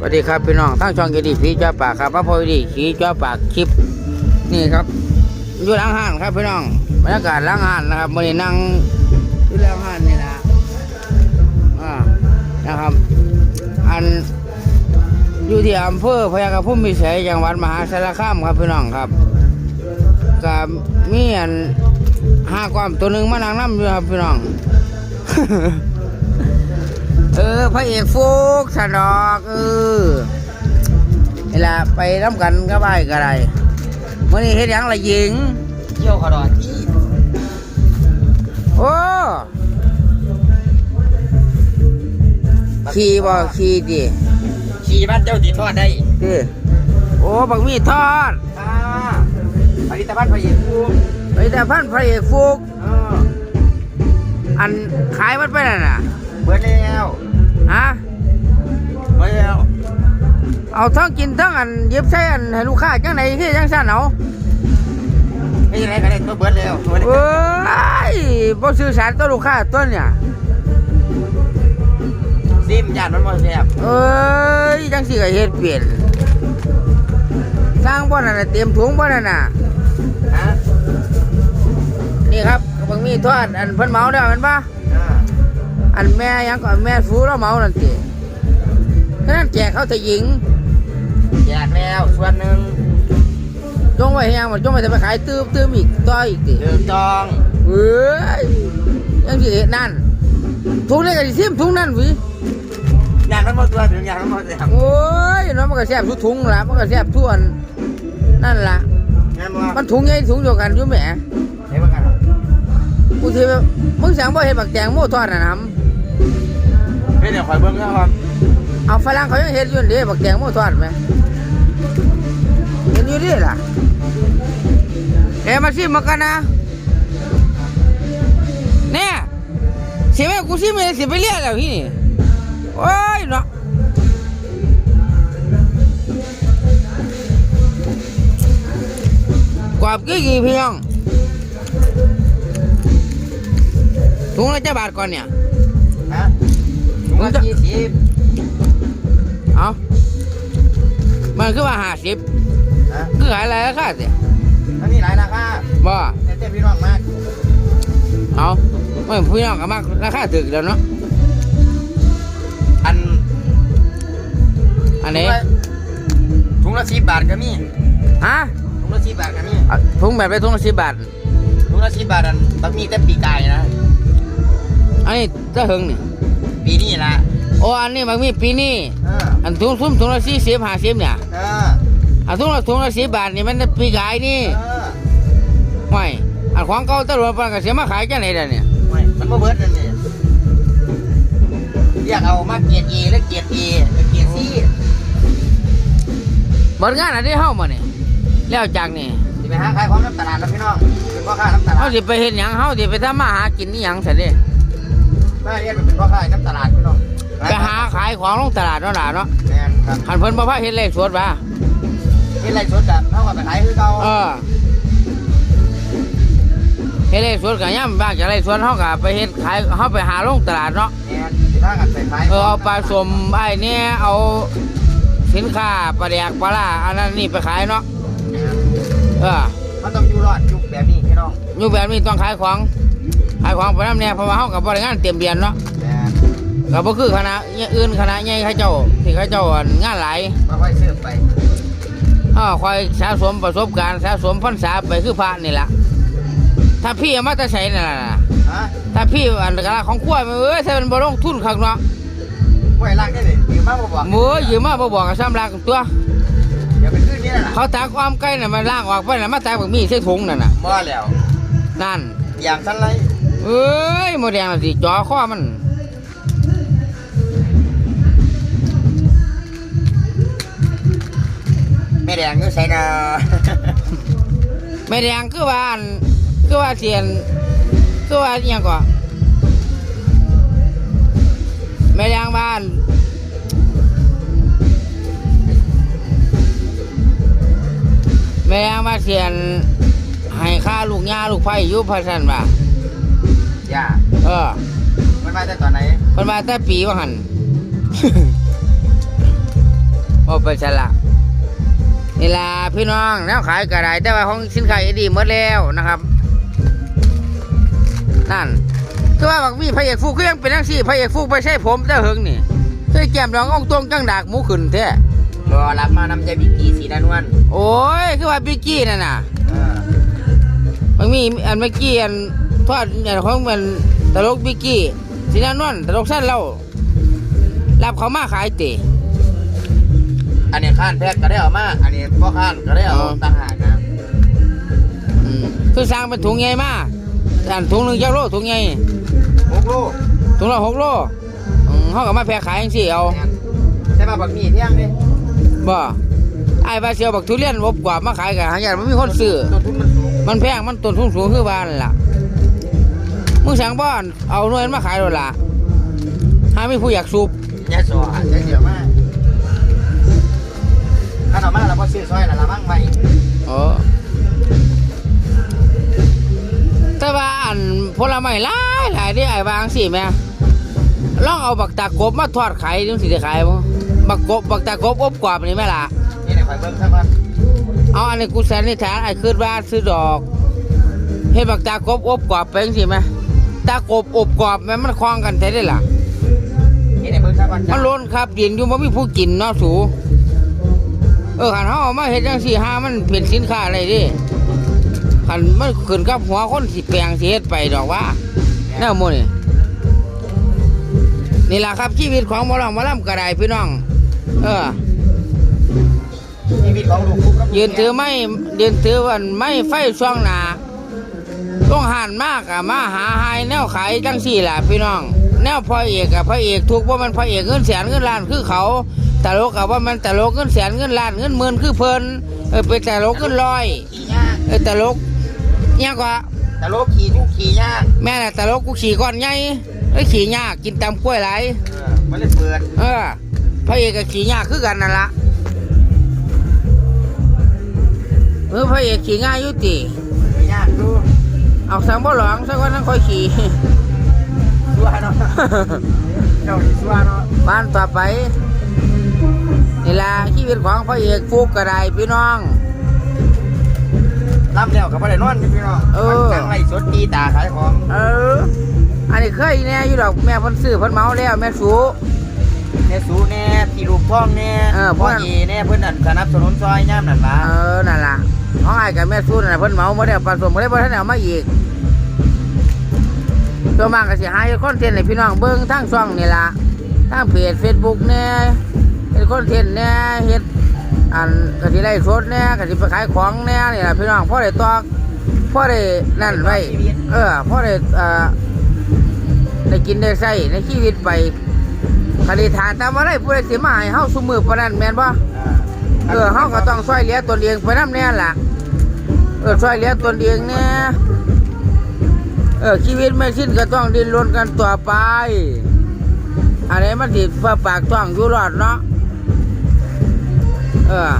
สวัสดีครับพี่น้องทั้งช่องเกดีผีจ้าปากครับพระพอดีผีจ้าปากคลิปนี่ครับอยู่ล้างห้านครับพี่น้องบรรยากาศล้างห้านนะครับมันนั่งอยู่ล้างห้านนี่นะอ่านะครับ อันอยู่ที่อำเภอพยากระพุ่มมิสัยจังหวัดมหาสารคามครับพี่น้องครับกับมีอันห้าความตัวหนึ่งมานั่งน้ำอยู่ครับพี่น้อง เออพระเอกฟุกสนอกเออนี่ละไปน้ำกันก็ไปก็ได้มื่อนี้เฮ็ดหยังละหญิงเที่ยวขอดอนที่โอ้ขี่บ่ขี่ดิขี่บ้านเจ้าตีทอดได้ดิโอ้บักมีทอดค่ะผลิตภัณฑ์ผลิตภูมิไปแต่พันพระเอกฟุกเอออันขายมันไปนั่นน่ะ เบิดแล้ว ฮะเบิดแล้วเอาทั้งกินทั้งอันเย็บใช้อันให้ลูกค้าจังไหนที่จังสั่นเอาไม่ใช่ไรก็ได้ตัวเบิดแล้วตัวนี้เอ้ยบ่สื่อสารต่อลูกค้าตัวเนี่ยซิมยานมันบ่แซ่บเอ้ยจังสิก็เฮ็ดเปลี่ยนสร้างบ่นั่นน่ะเตรียมถุงบ่นั่นน่ะฮะนี่ครับบางมีทอดอันเพิ่นเหมาแล้วแมันบ่ อ่าอันแม่หยังก็แม่ฟูแล้วเหมานั่นติฉะนั้นแจกเขาแต่หญิงแจกแล้วส่วนหนึ่งจงไว้ให้ยังมันจงไว้จะไปขายตื้มตื้มอีกต่ออีกติเดิมจองเอ้ยยังสิเฮ็ดนั่นถุงนี้ก็สิซิมถุงนั่นหวิยานมันบ่ตัวถึงยานมันบ่แซ่บโอ้ยเนาะมันก็แซ่บทุกถุงล่ะมันก็แซ่บทุกอันนั่นล่ะงานบ่มันถุงใหญ่ถุงเดียวกันอยู่แหมเฮ้ยบ่กันกูสิว่ามึงสั่งบ่เฮ็ดบักแตงโมทอดน่ะนะ เฮ้ยเดี๋ยวคอยเบิ่งนะครับเอาฝรั่งเขายังเฮ็ดอยู่นี่บักแตงโมทอดไหมเห็นอยู่ดิล่ะเดี๋ยวมาชิมมากันนะเนี่ยสิแม่กูชิมเลยสิไปเรียกแล้วที่นี่โอ้ยเนาะกรอบกี่กี่พี่น้องถุงละเจ้าบาทก่อนเนี่ยฮะ ถุงละยี่สิบเอามันคือว่าห้าสิบฮะคือขายอะไรราคาเสียมันมีหลายราคาบ่แต่เต็มพี่น้องมากเอาไม่พี่น้องก็มากราคาถึกแล้วเนาะอันอันนี้ถุงละสิบบาทก็มีฮะถุงละสิบบาทก็มีเอาถุงแบบไปถุงละสิบบาทถุงละสิบบาทอันบักมีแต่ปีกายนะอันนี้จะหึงนี่ ปีนี้ละโอ้อันนี้มันมีปีนี้เอออันถุงซุ้มถุงละสี่สิบห้าสิบเนี่ยเอออันถุงละถุงละสิบบาทนี่มันปีกายนี่เออไม่อันของเก่าตำรวจปานก็เสียมาขายจังไหนเด้อเนี่ยไม่มันบ่เบิดนั่นนี่เรียกเอามาเกียรติ A และเกียรติ A และเกียรติ C เบิดงานอันนี้เฮามานี่แล้วจากนี่สิไปหาขายของน้ำตลาดนะพี่น้องเป็นพ่อค้าน้ำตลาเฮาดสิไปเฮ็ดหยังเฮาสิไปทำมาหากินนี่หยังซั่นเด้ มาเรียนเป็นพ่อค้าน้ำตลาดพี่น้องไปหาขายของลงตลาดเนาะล่ะเนาะแม่นครับคันเพิ่นบ่พาเฮ็ดเลขสดว่าเฮ็ดไรสดกับเท่ากับไปขายคือเก่าเออเฮ็ดไรสวนกับย่ำบ้างจากไรสวนเขาก็ไปเฮ็ดขายเขาไปหาลงตลาดเนาะแม่นสิพากันไปขายเออเอาปลาสมไอ้เนี่ยเอาสินค้าปลาแดกปลาล่าอันนั้นนี่ไปขายเนาะแม่นเออมันต้องอยู่รอดยุคแบบนี้พี่น้องอยู่แบบนี้ต้องขายของ ขายของไปน้ำเนี่ยเพราะว่าเขากับบริงานเตรียมเบียนเนาะแม่นก็บ่คือคณะอื่นคณะใหญ่เขาเจ้าที่เขาเจ้าอั่นงานหลายมาค่อยซื้อไปเออคอยสะสมประสบการณ์สะสมพรรษาไปคือพระนี่ล่ะถ้าพี่เอามาแต่ใส่นั่นล่ะฮะถ้าพี่อันกระของขั้วมันเอ้ยถ้ามันบ่ลงทุนคักเนาะไว้ล่างได้เลยยืมมาบ่บอกหมูยืมมาบ่บอกกับซ้ำลากตัว เดี๋ยวไปขึ้นนี่แหละเขาตากความไก่น่ะมันล่างออกไปน่ะมาตากบักมีใส่ถุงนั่นน่ะบ่แล้วนั่นอย่างสั้นไรเอ้ยหมดแดงน่ะสิจ่อคอมันแม่แดงอยู่ใส่นาแม่แดงคือว่าอันคือว่าเสียนคือว่าอิหยังก่อแม่แดงบ้านแม่แดงมาเสียนให้ค่าลูกหญ้าลูกไผ่อยู่พัสันว่า ย่าเออมันมาแต่ตอนไหนเพิ่นมาแต่ปีว่าหัน โอ้ไปฉละนี่ล่ะพี่น้องแนวขายกระไดแต่ว่าของสินค้าดีหมดแล้วนะครับ นั่นคือว่าบางมีพระเอกฟูก็ยังเป็นนังสี่พระเอกฟูไปใช่ผมแต่เฮิงนี่เคยแก้มรองอ่องตวงจังดากหมูขึ้นแท้รอรับมานำใจบิ๊กกี้สีดานวลโอ้ยคือว่าบิกกี้นั่นน่ะเออบางมีอันเมื่อกี้อัน ทอดอันของมันตลกบิกกี้สีนันวลตลกสั้นเรารับเขามาขายเตะอันนี้ข้านแพ็กก็ได้เออกมา อันนี้พ่อข้านก็ได้เอาต่างหากนะอืมคือสร้างเป็นถุงใหญ่มาอันถุงหนึ่งจักโลถุงใหญ่หกโลถุงละหกโลอืมเขาก็มาแพร่ขายจังสี่เอาใช่ป่ะบักมีเที่ยงนี่บ่ไอ้บาเซียวบักทุเรียนบกว่ามาขายกันหาอย่างมันมีคนซื้อมันแพงมันต้นทุนสูงคือบ้านล่ะ มึงสั่งบ้านเอาหน่วยมาขายโดนละหาไม่ผู้อยากสูบยาสอใช้เสียวมากข้าเอามาแล้วก็ซื้อซอยละละมั่งใหม่โอ้แต่ว่าอันผลไม้หลายหลายที่ไอ้บางสิแม่ลองเอาบักตากบมาทอดขายดูสิได้ขายบ่บักกบบักตากบอบกรอบนี่แม่ล่ะนี่เดี๋ยวคอยเบิ่งสักวันเอาอันนี้กูแสนนิษฐานไอ้คืนว่าซื้อดอกเฮ็ดบักตากบอบกรอบไปจังสิแม่ ตากบอบกรอบแม่มันคล้องกันแท้ได้ล่ะนี่เดี๋ยวเบิ่งสักวันมันล้นครับดินอยู่บ่มีผู้กินเนาะสูเออขันเฮาเอามาเฮ็ดจังซี่หามันเป็นสินค้าอะไรดิขันมันขึ้นกับหัวคนสิแปลงสิเฮ็ดไปดอกว่าแนวหมู่นี่นี่ล่ะครับชีวิตของหมอลำหมอลำกระไดพี่น้อง เออ ชีวิตของลูกคุกกับยืนถือไม่ยืนถือวันไม่ไฟช่วงหนา ต้องหันมากอะมาหาหายแนวขายจังสี่ล่ะพี่น้อง แนวพระเอกกับพระเอกทุกว่ามันพระเอกเงินแสนเงินล้านคือเขาตลกกับว่ามันตลกเงินแสนเงินล้านเงินหมื่นคือเพิ่นเออเป็นตลกเงินร้อยขี่ยากเออตลกเนี่ยกว่าแต่โลกขี่ทุกขี่ยากแม่น่ะตลกกูขี่ก้อนใหญ่ไอ้ยขี่ยากกินตำกล้วยไหลายเออมันเลยเปิดเออพระเอกกับขี่ยากคือกันนั่นละเออพระเอกขี่ง่ายอยุติขี่ยากดู เอาสังบ่หลองสักวันนั้นค่อยขี่ชัวเนาะเจ้านี่ชัวเนาะบ้านต่อไปนี่ล่ะชีวิตของพระเอกฟุกกระไดพี่น้องรับแล้วกับบ่ได้นอนนี่พี่น้องเออมันจังไรสดตีตาขายของ เออ อันนี้เคยแน่อยู่ดอกแม่เพ่นซื้อเพ่นเมาแล้วแม่สูแน่สูแน่ตีลูกพ่องแน่เออพ่อเพราะเอแน่เพิ่นนั่นสนับสนุนซอยย่ามนั่นล่ะเออนั่นล่ะ ของไอ้กับแม่สูนั่นน่ะเพ่นเมาบ่ได้ผสมบ่ได้บ่ทันได้เอามาอีกตัวมากก็สิหาคอนเทนต์ให้พี่น้องเบิ่งทางช่องนี่ล่ะทางเพจ Facebook แน่เฮ็ดคอนเทนต์แน่เฮ็ดอันก็สิได้สดแน่ก็สิไปขายของแน่นี่ล่ะพี่น้องพอได้ตอกพอได้นั่นไว้เออพอได้เอ่อได้กินได้ใช้ในชีวิตไปคดีฐานตามอะไรผู้ใดสิมาให้เฮาซุมือปานนั้นแม่นบ่ เออเฮาก็ต้องช่วยเหลือตนเองไปน้ำแน่ล่ะ เออช่วยเหลือตนเองแน่เออชีวิตไม่สิ้นก็ต้องดิ้นรนกันต่อไป อะไรมันสิดเพื่อปากท้องอยู่รอดเนาะเออ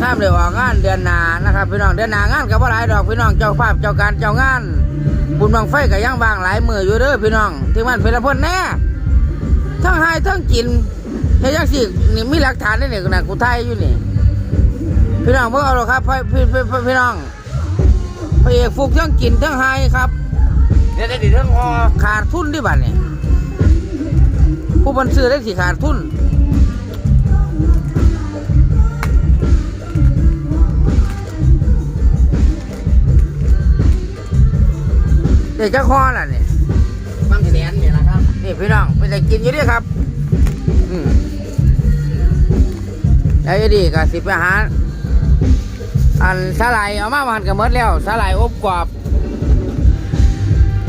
ถ้าได้ออกงานเดือนหนานะครับพี่น้องเดือนหนางานกับว่าหลายดอกพี่น้องเจ้าภาพเจ้าการเจ้างาน บุญบังไฟกับย่างบางหลายมืออยู่เด้อพี่น้องที่มันเป็นละพ้นแน่ ทั้งให้ทั้งกินเฮ้ยยังสินี่มีหลักฐานนี่นี่นะกูไทยอยู่นี่ พี่น้องเพิ่งเอาหรอกครับพี่พี่พี่น้องพระเอกฟุกทั้งกินทั้งให้ครับเดี๋ยวได้ดิเรื่องฮอขาดทุนที่บัดนี่ยผู้บันซื้อได้สิขาดทุนเด็กจะคอล่ะนี่ยบางแสนเนี่ล่ะ นี่พี่น้องเป็นแต่กินอยู่เด้วยครับอืมแล้วดีก็สิไปหาอันสาหร่ายเอามามันก็หมดแล้วสาหร่ายอบกรอบ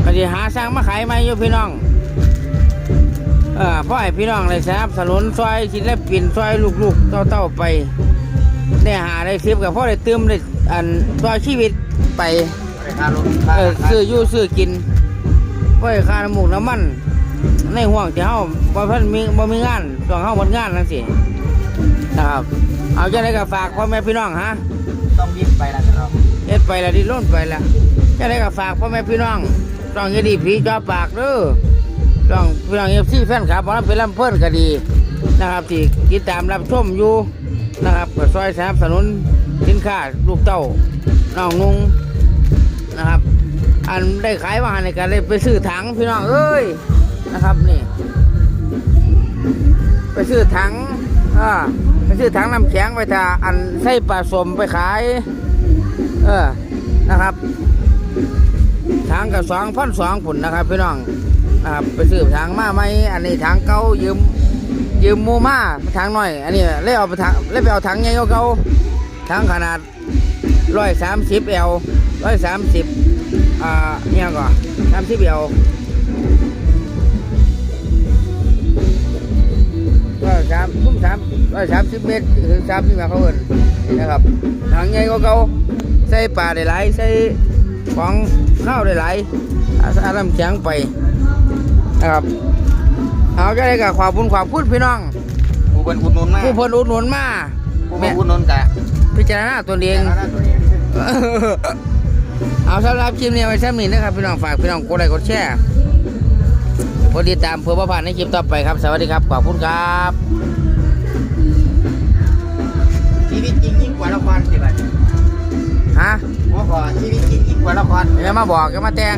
ก็สิหาสร้างมาขายใหม่อยู่พี่น้องเออพ่อให้พี่น้องเลยสนับสนุนซอยศิลปินซอยลูกๆเต้าๆไปได้หาได้ซิบกับพ่อได้เติมได้อันซอยชีวิตไปไปค่ารถค่าเออซื้ออยู่ซื้อกินไว้ค่าน้ำมูกน้ำมัน ในห่วงที่เฮาบ่เพิ่นมีบ่มีงานช่วงเฮาหมดงานจังซี่นะครับ เอาจังได๋ก็ฝากพ่อแม่พี่น้องฮะต้องบินไปล่ะครับเฮ็ดไปแล้วดิล้นไปแล้วจังได๋ก็ฝากพ่อแม่พี่น้องต้องเฮ็ดดีผีจ่อปากเด้อลองพี่น้องเอฟซีแฟนคลับหมอลำเป็นลำเพิ่นก็ดีนะครับที่ติดตามรับชมอยู่นะครับก็ซอยสนับสนุนสินค้าลูกเต้าน้องนุงนะครับ อันได้ขายมาในการเลยไปซื้อถังพี่น้องเอ้ย นะครับนี่ ไปซื้อถังอ่าไปซื้อถังน้ำแข็งไปทาอันใส่ปลาสมไปขาย เออนะครับถังกับสองพันสองผุนนะครับพี่น้องนะครับไปซื้อถังมาไหมอันนี้ถังเก่ายืมยืมมูมาถังหน้อย อันนี้เลยเอาไปถังเลยไปเอาถังใหญ่เก่าถังขนาดร้อยสามสิบเอลร้อยสามสิบอ่าเนี่ยก่อนสามสิบเอล ร้อยสามสิบเมตรถึงสามสิบเมตรเขาเอินนะครับถังใหญ่กว่าเก่าใส่ปลาได้หลายใส่ของข้าวได้หลายอาสาลำแข็งไปนะครับเอาจะได้กับขอบคุญขอบคุณพี่น้องผู้เป็นอุดหนุนมาผู้เพนอุดหนุนมาผู้แม่เป็นอุดหนุนกะพิจารณาตัวเองแต่ละตัวนี้เอาสำหรับคลิปนี้ไว้ซ้ำนี้นะครับ พี่น้องฝากพี่น้องกดไลค์กดแชร์กดติดตามเพื่อประพลาดในคลิปต่อไปครับ สวัสดีครับ ขอบคุณครับ กว่าละครสิบัดฮะพ่อขอชีวิตจริงยิ่งกว่าละครอย่ามาบอกอย่ามาแต่ง